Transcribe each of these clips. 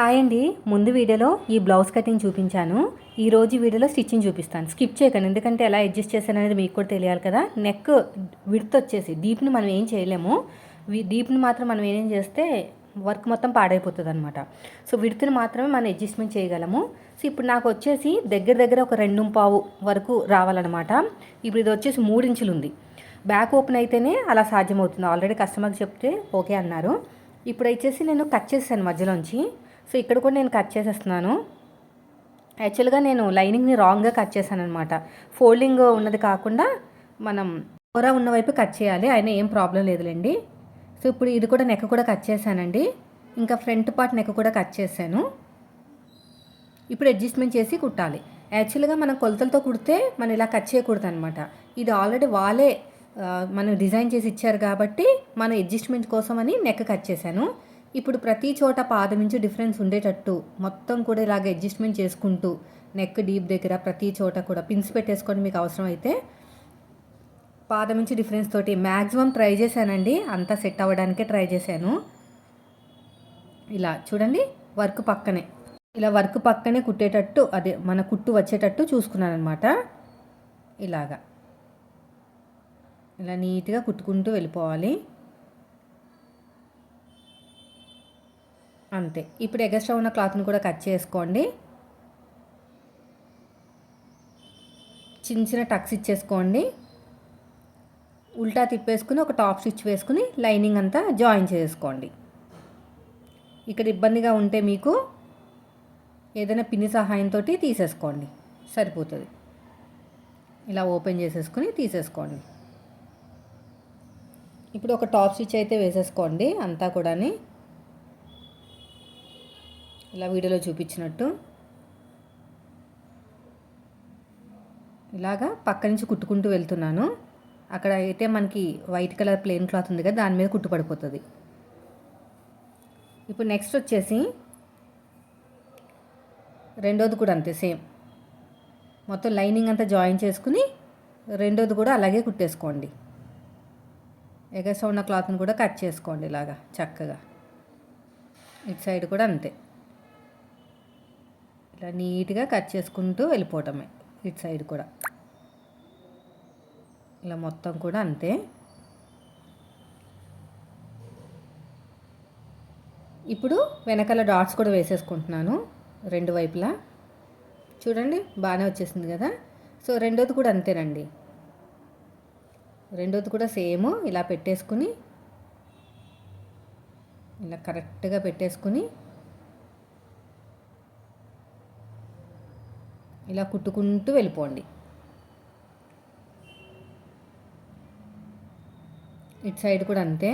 Hi అండి. ముందు వీడియోలో ఈ బ్లౌజ్ కటింగ్ చూపించాను. ఈ రోజు వీడియోలో స్టిచ్చింగ్ చూపిస్తాను. స్కిప్ చేయకండి. ఎందుకంటే ఎలా అడ్జస్ట్ చేశాను అనేది మీకు కూడా తెలియాలి కదా. నెక్ విడత్ వచ్చేసి డీప్ని మనం ఏం చేయలేము. డీప్ని మాత్రం మనం ఏం చేస్తే వర్క్ మొత్తం పాడైపోతుంది అనమాట సో విడుతుని మాత్రమే మనం అడ్జస్ట్మెంట్ చేయగలము. సో ఇప్పుడు నాకు వచ్చేసి దగ్గర దగ్గర ఒక రెండు పావు వరకు రావాలన్నమాట. ఇప్పుడు ఇది వచ్చేసి మూడించులు ఉంది. బ్యాక్ ఓపెన్ అయితేనే అలా సాధ్యమవుతుంది. ఆల్రెడీ కస్టమర్కి చెప్తే ఓకే అన్నారు. ఇప్పుడు వచ్చేసి నేను కట్ చేసాను మధ్యలోంచి. సో ఇక్కడ కూడా నేను కట్ చేసేస్తున్నాను. యాక్చువల్గా నేను లైనింగ్ని రాంగ్గా కట్ చేశాను అనమాట ఫోల్డింగ్ ఉన్నది కాకుండా మనం కూర ఉన్న వైపు కట్ చేయాలి. అయినా ఏం ప్రాబ్లం లేదులేండి. సో ఇప్పుడు ఇది కూడా నెక్ కూడా కట్ చేశానండి. ఇంకా ఫ్రంట్ పార్ట్ నెక్ కూడా కట్ చేశాను. ఇప్పుడు అడ్జస్ట్మెంట్ చేసి కుట్టాలి. యాక్చువల్గా మనం కొలతలతో కుడితే మనం ఇలా కట్ చేయకూడదు అనమాట ఇది ఆల్రెడీ వాళ్ళే మనం డిజైన్ చేసి ఇచ్చారు కాబట్టి మన అడ్జస్ట్మెంట్ కోసం అని నెక్ కట్ చేశాను. ఇప్పుడు ప్రతి చోట పాదం నుంచి డిఫరెన్స్ ఉండేటట్టు మొత్తం కూడా ఇలాగ అడ్జస్ట్మెంట్ చేసుకుంటూ నెక్ డీప్ దగ్గర ప్రతి చోట కూడా పిన్స్ పెట్టేసుకోండి మీకు అవసరం అయితే పాదం నుంచి డిఫరెన్స్ తోటి మ్యాక్సిమం ట్రై చేశానండి. అంతా సెట్ అవ్వడానికే ట్రై చేశాను. ఇలా చూడండి వర్క్ పక్కనే. ఇలా వర్క్ పక్కనే కుట్టేటట్టు అదే మన కుట్టు వచ్చేటట్టు చూసుకున్నాను అనమాట ఇలాగా. ఇలా నీట్గా కుట్టుకుంటూ వెళ్ళిపోవాలి. అంతే. ఇప్పుడు ఎగస్ట్రా ఉన్న క్లాత్ని కూడా కట్ చేసుకోండి. చిన్న చిన్న టక్స్ ఇచ్చేసుకోండి. ఉల్టా తిప్పేసుకుని ఒక టాప్ స్టిచ్ వేసుకుని లైనింగ్ అంతా జాయిన్ చేసుకోండి. ఇక్కడ ఇబ్బందిగా ఉంటే మీకు ఏదైనా పిన్ని సహాయంతో తీసేసుకోండి. సరిపోతుంది. ఇలా ఓపెన్ చేసేసుకుని తీసేసుకోండి. ఇప్పుడు ఒక టాప్ స్టిచ్ అయితే వేసేసుకోండి అంతా కూడాని. ఇలా వీడియోలో చూపించినట్టు. ఇలాగా పక్క నుంచి కుట్టుకుంటూ వెళ్తున్నాను. అక్కడ అయితే మనకి వైట్ కలర్ ప్లెయిన్ క్లాత్ ఉంది కదా దాని మీద కుట్టు పడిపోతుంది. ఇప్పుడు నెక్స్ట్ వచ్చేసి రెండోది కూడా అంతే సేమ్. మొత్తం లైనింగ్ అంతా జాయిన్ చేసుకుని రెండోది కూడా అలాగే కుట్టేసుకోండి. ఎగస్ట్రా ఉన్న క్లాత్ని కూడా కట్ చేసుకోండి ఇలాగా చక్కగా. ఇటు సైడ్ కూడా అంతే. ఇలా నీట్గా కట్ చేసుకుంటూ వెళ్ళిపోవటమే ఇటు సైడ్ కూడా. ఇలా మొత్తం కూడా అంతే. ఇప్పుడు వెనకాల డాట్స్ కూడా వేసేసుకుంటున్నాను రెండు వైపులా. చూడండి బాగానే వచ్చేసింది కదా. సో రెండోది కూడా అంతేనండి. రెండోది కూడా సేమ్ ఇలా పెట్టేసుకుని ఇలా కరెక్ట్గా పెట్టేసుకుని ఇలా కుట్టుకుంటూ వెళ్ళిపోండి. ఇటు సైడ్ కూడా అంతే.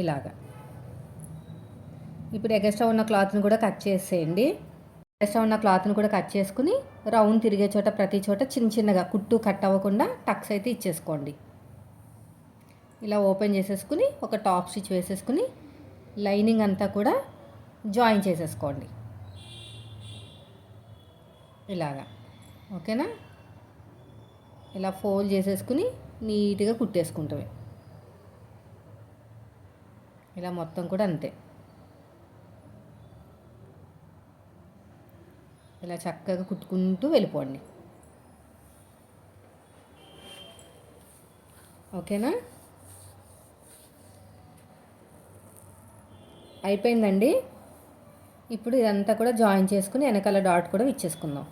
ఇలాగా. ఇప్పుడు ఎగస్ట్రా ఉన్న క్లాత్ని కూడా కట్ చేసేయండి. ఎగస్ట్రా ఉన్న క్లాత్ని కూడా కట్ చేసుకుని రౌండ్ తిరిగే చోట ప్రతి చోట చిన్న చిన్నగా కుట్టు కట్ అవ్వకుండా టక్స్ అయితే ఇచ్చేసుకోండి. ఇలా ఓపెన్ చేసేసుకుని ఒక టాప్ స్టిచ్ వేసేసుకుని లైనింగ్ అంతా కూడా జాయిన్ చేసేసుకోండి. ఇలాగా. ఓకేనా? ఇలా ఫోల్డ్ చేసేసుకుని నీట్గా కుట్టేసుకుంటాం ఇలా మొత్తం కూడా అంతే. ఇలా చక్కగా కుట్టుకుంటూ వెళ్ళిపోండి. ఓకేనా? అయిపోయిందండి. ఇప్పుడు ఇదంతా కూడా జాయిన్ చేసుకుని వెనకాల డాట్ కూడా ఇచ్చేసుకుందాం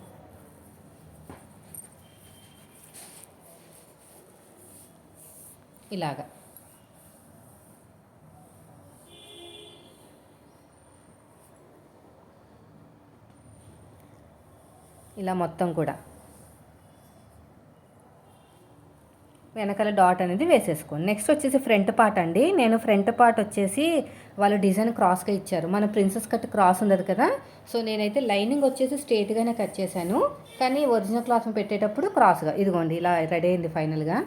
ఇలాగా. ఇలా మొత్తం కూడా. వెనకాల డాట్ అనేది వేసేసుకోండి. నెక్స్ట్ వచ్చేసి ఫ్రంట్ పార్ట్ అండి. నేను ఫ్రంట్ పార్ట్ వచ్చేసి వాళ్ళు డిజైన్ క్రాస్గా ఇచ్చారు. మన ప్రిన్సెస్ కట్ క్రాస్ ఉండదు కదా? సో నేనైతే లైనింగ్ వచ్చేసి స్ట్రేట్గానే కట్ చేశాను. కానీ ఒరిజినల్ క్లాత్ పెట్టేటప్పుడు క్రాస్గా. ఇదిగోండి ఇలా రెడీ అయింది ఫైనల్గా.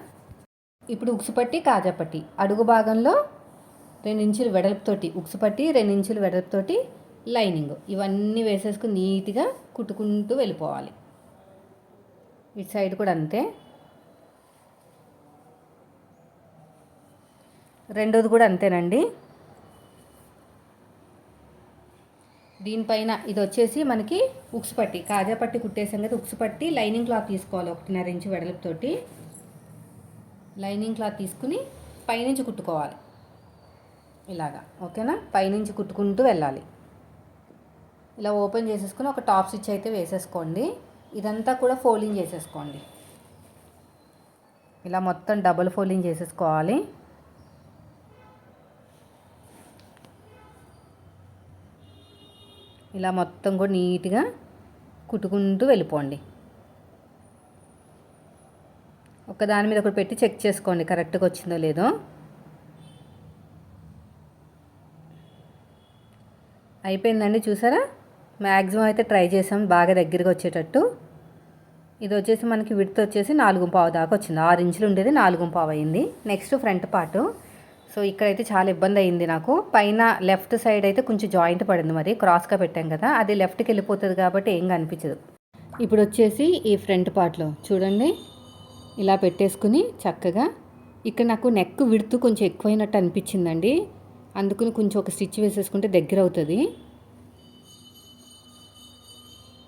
ఇప్పుడు ఉక్సుపట్టి కాజాపట్టి. అడుగు భాగంలో రెండు ఇంచులు వెడల్పుతోటి ఉక్సుపట్టి రెండు ఇంచులు వెడల్పుతోటి లైనింగ్. ఇవన్నీ వేసేసుకుని నీట్గా కుట్టుకుంటూ వెళ్ళిపోవాలి. ఇటు సైడ్ కూడా అంతే. రెండోది కూడా అంతేనండి. దీనిపైన ఇది వచ్చేసి మనకి ఉక్సుపట్టి కాజాపట్టి కుట్టే సంగతి. కుట్టేసాం కదా లైనింగ్ క్లాత్ తీసుకోవాలి ఒకటిన్నర ఇంచు వెడల్పుతోటి. లైనింగ్ క్లాత్ తీసుకుని పైనుంచి కుట్టుకోవాలి. ఇలాగా ఓకేనా? పైనుంచి కుట్టుకుంటూ వెళ్ళాలి. ఇలా ఓపెన్ చేసేసుకుని ఒక టాప్ స్టిచ్ అయితే వేసేసుకోండి. ఇదంతా కూడా ఫోల్డింగ్ చేసేసుకోండి. ఇలా మొత్తం డబుల్ ఫోల్డింగ్ చేసేసుకోవాలి. ఇలా మొత్తం కూడా నీట్గా కుట్టుకుంటూ వెళ్ళిపోండి. ఒకదాని మీద ఒకటి పెట్టి చెక్ చేసుకోండి కరెక్ట్గా వచ్చిందో లేదో. అయిపోయిందండి చూసారా? మ్యాక్సిమం అయితే ట్రై చేసాం బాగా దగ్గరగా వచ్చేటట్టు. ఇది వచ్చేసి మనకి విడత వచ్చేసి నాలుగు పావు దాకా వచ్చింది. ఆరు ఇంచులు ఉండేది నాలుగు పావు అయింది. Next front part. సో ఇక్కడైతే చాలా ఇబ్బంది అయింది నాకు. పైన లెఫ్ట్ సైడ్ అయితే కొంచెం జాయింట్ పడింది మరి క్రాస్గా పెట్టాం కదా. అది లెఫ్ట్కి వెళ్ళిపోతుంది కాబట్టి ఏం కనిపించదు. ఇప్పుడు వచ్చేసి ఈ ఫ్రంట్ పార్ట్లో చూడండి. ఇలా పెట్టేసుకుని చక్కగా ఇక్కడ నాకు నెక్ విడుతూ కొంచెం ఎక్కువైనట్టు అనిపించిందండి. అందుకని కొంచెం ఒక స్టిచ్ వేసేసుకుంటే దగ్గర అవుతుంది.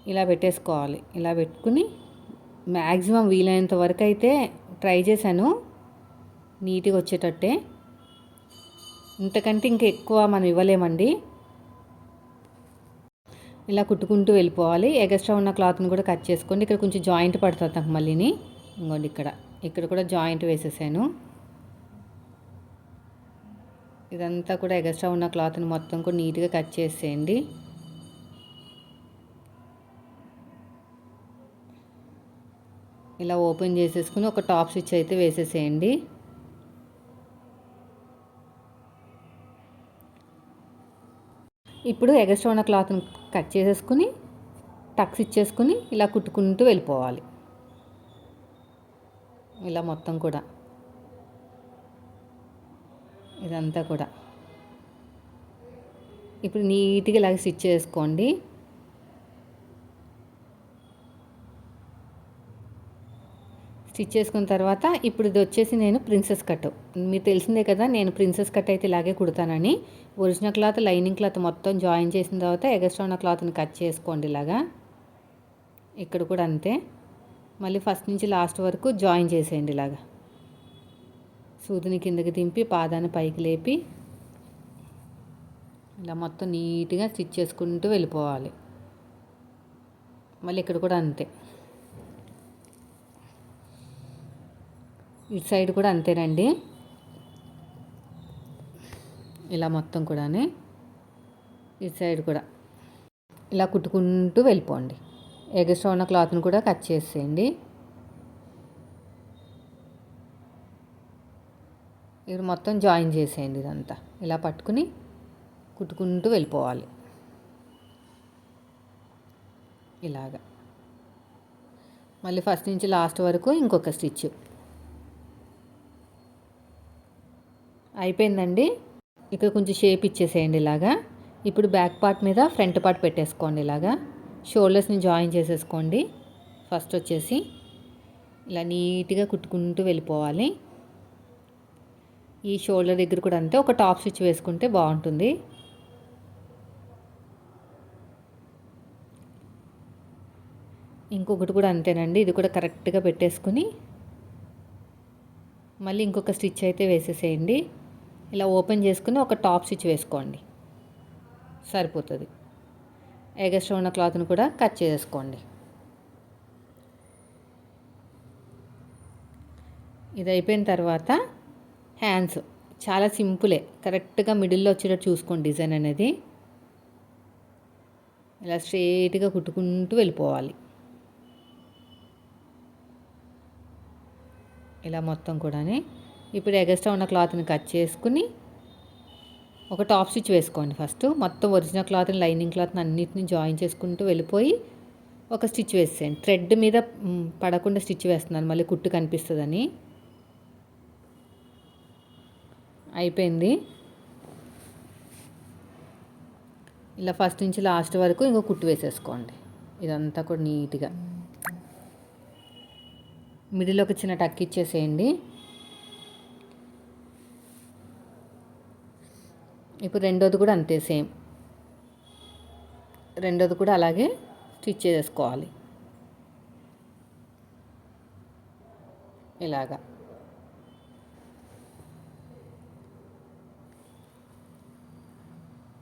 ఇలా పెట్టేసుకోవాలి. ఇలా పెట్టుకుని మ్యాక్సిమం వీలైనంత వరకు అయితే ట్రై చేశాను. నీట్గా వచ్చేటట్టే. ఇంతకంటే ఇంకా ఎక్కువ మనం ఇవ్వలేమండి. ఇలా కుట్టుకుంటూ వెళ్ళిపోవాలి. ఎగస్ట్రా ఉన్న క్లాత్ని కూడా కట్ చేసుకోండి. ఇక్కడ కొంచెం జాయింట్ పడుతుంది నాకు మళ్ళీని. ఇంకోండి ఇక్కడ. ఇక్కడ కూడా జాయింట్ వేసేసాను. ఇదంతా కూడా ఎగస్ట్రా ఉన్న క్లాత్ని మొత్తం కూడా నీట్గా కట్ చేసేయండి. ఇలా ఓపెన్ చేసేసుకుని ఒక టాప్ స్టిచ్ అయితే వేసేసేయండి. ఇప్పుడు ఎగస్ట్రా ఉన్న క్లాత్ని కట్ చేసేసుకుని టక్స్ ఇచ్చేసుకుని ఇలా కుట్టుకుంటూ వెళ్ళిపోవాలి. ఇలా మొత్తం కూడా. ఇదంతా కూడా. ఇప్పుడు నీట్గా ఇలాగ స్టిచ్ చేసుకోండి. స్టిచ్ చేసుకున్న తర్వాత ఇప్పుడు ఇది వచ్చేసి నేను ప్రిన్సెస్ కట్ మీరు తెలిసిందే కదా నేను ప్రిన్సెస్ కట్ అయితే ఇలాగే కుడతానని. ఒరిజినల్ క్లాత్ లైనింగ్ క్లాత్ మొత్తం జాయిన్ చేసిన తర్వాత ఎగస్ట్రా ఉన్న క్లాత్ని కట్ చేసుకోండి ఇలాగా. ఇక్కడ కూడా అంతే. మళ్ళీ ఫస్ట్ నుంచి లాస్ట్ వరకు జాయిన్ చేసేయండి ఇలాగా. సూదిని కిందకి దింపి పాదాన్ని పైకి లేపి ఇలా మొత్తం నీట్గా స్టిచ్ చేసుకుంటూ వెళ్ళిపోవాలి. మళ్ళీ ఇక్కడ కూడా అంతే. ఇటు సైడ్ కూడా అంతేనండి. ఇలా మొత్తం కూడా ఇటు సైడ్ కూడా. ఇలా కుట్టుకుంటూ వెళ్ళిపోండి. ఎగస్ట్రా ఉన్న క్లాత్ని కూడా కట్ చేసేయండి. ఇప్పుడు మొత్తం జాయిన్ చేసేయండి ఇదంతా. ఇలా పట్టుకుని కుట్టుకుంటూ వెళ్ళిపోవాలి. ఇలాగా. మళ్ళీ ఫస్ట్ నుంచి లాస్ట్ వరకు ఇంకొక స్టిచ్. అయిపోయిందండి. ఇక్కడ కొంచెం షేప్ ఇచ్చేసేయండి ఇలాగా. ఇప్పుడు బ్యాక్ పార్ట్ మీద ఫ్రంట్ పార్ట్ పెట్టేసుకోండి ఇలాగా. షోల్డర్స్ని జాయిన్ చేసేసుకోండి. ఫస్ట్ వచ్చేసి ఇలా నీట్గా కుట్టుకుంటూ వెళ్ళిపోవాలి. ఈ షోల్డర్ దగ్గర కూడా అంతే ఒక టాప్ స్టిచ్ వేసుకుంటే బాగుంటుంది. ఇంకొకటి కూడా అంతేనండి ఇది కూడా కరెక్ట్గా పెట్టేసుకుని మళ్ళీ ఇంకొక స్టిచ్ అయితే వేసేసేయండి. ఇలా ఓపెన్ చేసుకుని ఒక టాప్ స్టిచ్ వేసుకోండి. సరిపోతుంది. ఎగస్ట్రా ఉన్న క్లాత్ని కూడా కట్ చేసుకోండి. ఇది అయిపోయిన తర్వాత హ్యాండ్స్ చాలా సింపులే. కరెక్ట్గా మిడిల్లో వచ్చేటట్టు చూసుకోండి డిజైన్ అనేది. ఇలా స్ట్రేట్గా కుట్టుకుంటూ వెళ్ళిపోవాలి. ఇలా మొత్తం కూడా ఇప్పుడు ఎగస్ట్రా ఉన్న క్లాత్ని కట్ చేసుకుని ఒక టాప్ స్టిచ్ వేసుకోండి ఫస్ట్. మొత్తం ఒరిజినల్ క్లాత్ని లైనింగ్ క్లాత్ని అన్నిటిని జాయిన్ చేసుకుంటూ వెళ్ళిపోయి ఒక స్టిచ్ వేసేయండి. థ్రెడ్ మీద పడకుండా స్టిచ్ వేస్తున్నాను మళ్ళీ కుట్టు కనిపిస్తుందని. అయిపోయింది. ఇలా ఫస్ట్ నుంచి లాస్ట్ వరకు ఇంకో కుట్టు వేసేసుకోండి. ఇదంతా కూడా నీట్గా. మిడిల్ ఒక చిన్న టక్ ఇచ్చేసేయండి. ఇప్పుడు రెండోది కూడా అంతే సేమ్. రెండోది కూడా అలాగే స్టిచ్ చేసేసుకోవాలి ఇలాగా.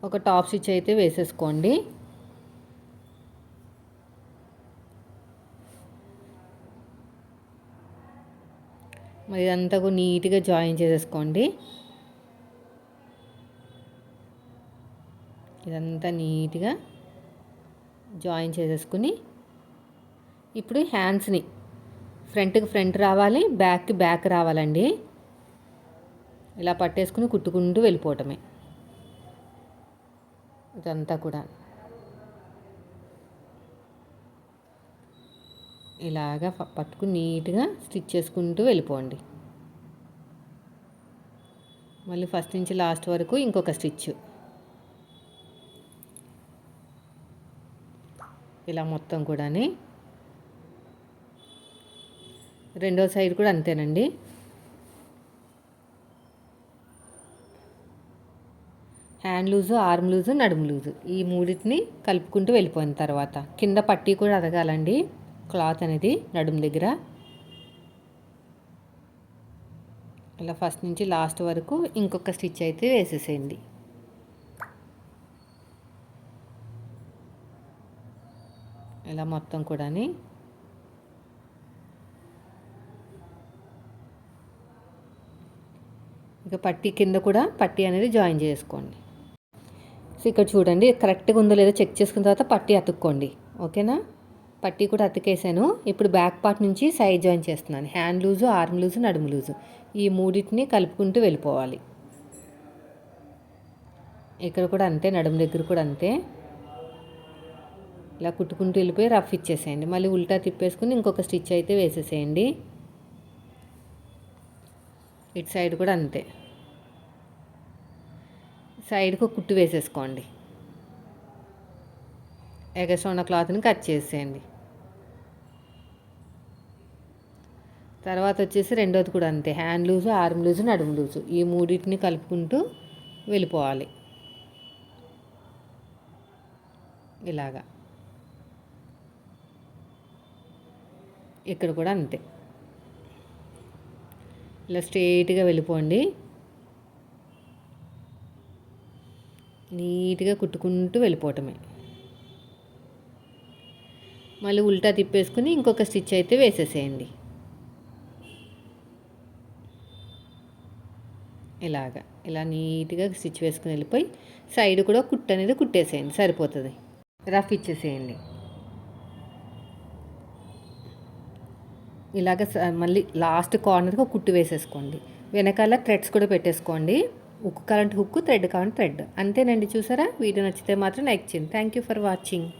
ఒక టాప్ స్టిచ్ అయితే వేసేసుకోండి. మరి ఇదంతా కూడా నీట్గా జాయిన్ చేసేసుకోండి. ఇదంతా నీట్గా జాయిన్ చేసేసుకుని ఇప్పుడు హ్యాండ్స్ని ఫ్రంట్కి ఫ్రంట్ రావాలి బ్యాక్కి బ్యాక్ రావాలండి. ఇలా పట్టేసుకుని కుట్టుకుంటూ వెళ్ళిపోవటమే. ఇదంతా కూడా. ఇలాగా పట్టుకుని నీట్గా స్టిచ్ చేసుకుంటూ వెళ్ళిపోండి. మళ్ళీ ఫస్ట్ నుంచి లాస్ట్ వరకు ఇంకొక స్టిచ్ ఇలా మొత్తం కూడా రెండో సైడ్ కూడా అంతేనండి. హ్యాండ్ లూజు ఆర్మ్ లూజు నడుము లూజు ఈ మూడింటిని కలుపుకుంటూ వెళ్ళిపోయిన తర్వాత కింద పట్టీ కూడా అదగాలండి. క్లాత్ అనేది నడుము దగ్గర. ఇలా ఫస్ట్ నుంచి లాస్ట్ వరకు ఇంకొక స్టిచ్ అయితే వేసేసేయండి. ఇలా మొత్తం కూడా ఇక పట్టీ కింద కూడా పట్టీ అనేది జాయిన్ చేసుకోండి. సో ఇక్కడ చూడండి కరెక్ట్గా ఉందో లేదో చెక్ చేసుకున్న తర్వాత పట్టీ అతుక్కోండి. ఓకేనా? పట్టీ కూడా అతికేసాను. ఇప్పుడు బ్యాక్ పార్ట్ నుంచి సైడ్ జాయిన్ చేస్తున్నాను. హ్యాండ్ లూజు ఆర్మ్ లూజు నడుము లూజు. ఈ మూడింటిని కలుపుకుంటూ వెళ్ళిపోవాలి. ఇక్కడ కూడా అంతే నడుము దగ్గర కూడా అంతే. ఇలా కుట్టుకుంటూ వెళ్ళిపోయి రఫ్ ఇచ్చేసేయండి. మళ్ళీ ఉల్టా తిప్పేసుకుని ఇంకొక స్టిచ్ అయితే వేసేసేయండి. ఇటు సైడ్ కూడా అంతే. సైడ్కి కుట్టు వేసేసుకోండి. ఎగస్ట్రా ఉన్న క్లాత్ని కట్ చేసేయండి. తర్వాత వచ్చేసి రెండోది కూడా అంతే. హ్యాండ్ లూజు ఆర్మ్ లూజు నడుము లూజు. ఈ మూడింటిని కలుపుకుంటూ వెళ్ళిపోవాలి. ఇలాగా. ఇక్కడ కూడా అంతే. ఇలా స్ట్రైట్గా వెళ్ళిపోండి. నీట్గా కుట్టుకుంటూ వెళ్ళిపోవటమే. మళ్ళీ ఉల్టా తిప్పేసుకుని ఇంకొక స్టిచ్ అయితే వేసేసేయండి. ఇలాగా ఇలా నీట్గా స్టిచ్ వేసుకుని వెళ్ళిపోయి సైడ్ కూడా కుట్టు అనేది కుట్టేసేయండి సరిపోతుంది. రఫ్ ఇచ్చేసేయండి. ఇలాగ మళ్ళీ లాస్ట్ కార్నర్కి కుట్టు వేసేసుకోండి. వెనకాల థ్రెడ్స్ కూడా పెట్టేసుకోండి. ఉక్కు కరెంట్ హుక్ థ్రెడ్ కావాలంటే థ్రెడ్. అంతేనండి చూసారా? వీడియో నచ్చితే మాత్రం లైక్ చేయండి. Thank you for watching.